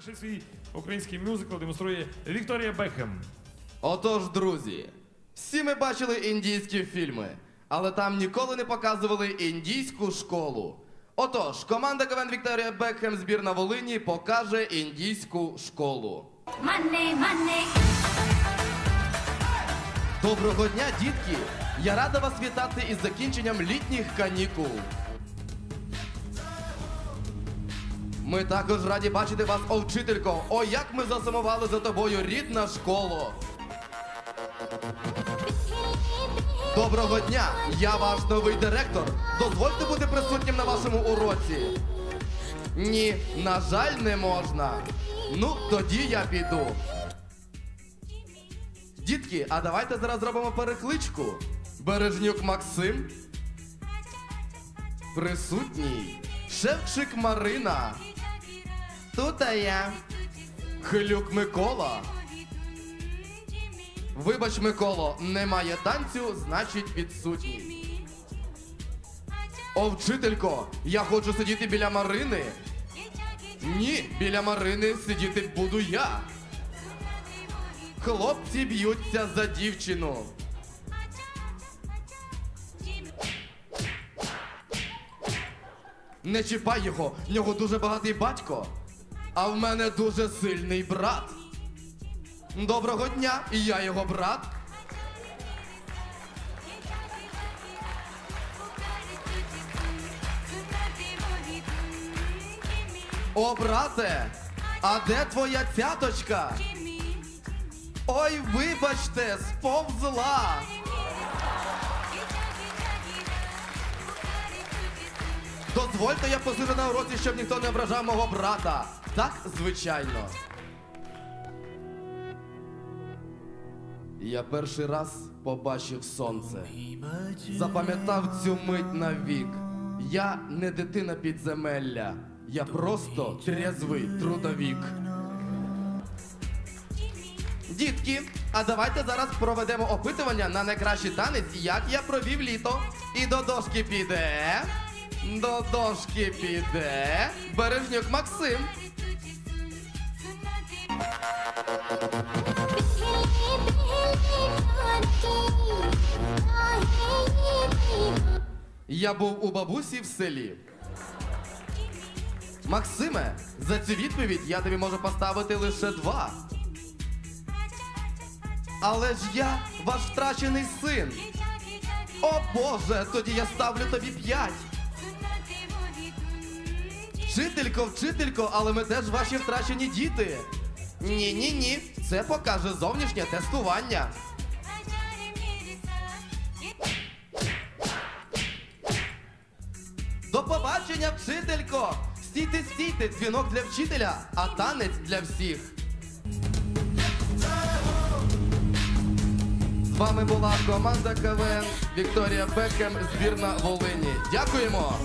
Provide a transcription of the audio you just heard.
Перший свій український мюзикл демонструє Вікторія Бекхем. Отож, друзі, всі ми бачили індійські фільми, але там ніколи не показували індійську школу. Отож, команда КВН Вікторія Бекхем збірна Волині покаже індійську школу. Money, money. Доброго дня, дітки! Я рада вас вітати із закінченням літніх канікул. Ми також раді бачити вас, о вчителько. О, як ми засумували за тобою, рідна школо. Доброго дня! Я ваш новий директор. Дозвольте бути присутнім на вашому уроці. Ні, на жаль, не можна. Ну, тоді я піду. Дітки, а давайте зараз зробимо перекличку. Бережнюк Максим. Присутній. Шевчик Марина. Тут я. Хилюк Микола. Вибач, Миколо, немає танцю, значить відсутній. О, вчителько, я хочу сидіти біля Марини. Ні, біля Марини сидіти буду я. Хлопці б'ються за дівчину. Не чіпай його, в нього дуже багатий батько, а в мене дуже сильний брат. Доброго дня, і я його брат. О, брате, а де твоя цяточка? Ой, вибачте, сповзла. Дозвольте, я посижу на уроці, щоб ніхто не ображав мого брата. Так, звичайно. Я перший раз побачив сонце. Запам'ятав цю мить навік. Я не дитина підземелля. Я просто трезвий трудовік. Дітки, а давайте зараз проведемо опитування на найкращий танець, як я провів літо. І до дошки піде. До дошки піде. Бережнюк Максим. Я був у бабусі в селі. Максиме, за цю відповідь я тобі можу поставити лише два. Але ж я ваш втрачений син. О Боже, тоді я ставлю тобі п'ять. Вчителько, вчителько, але ми теж ваші втрачені діти. Ні, ні, ні. Це покаже зовнішнє тестування. До побачення, вчителько! Стійте, стійте, дзвінок для вчителя, а танець для всіх. З вами була команда КВН Вікторія Бекем, збірна Волині. Дякуємо!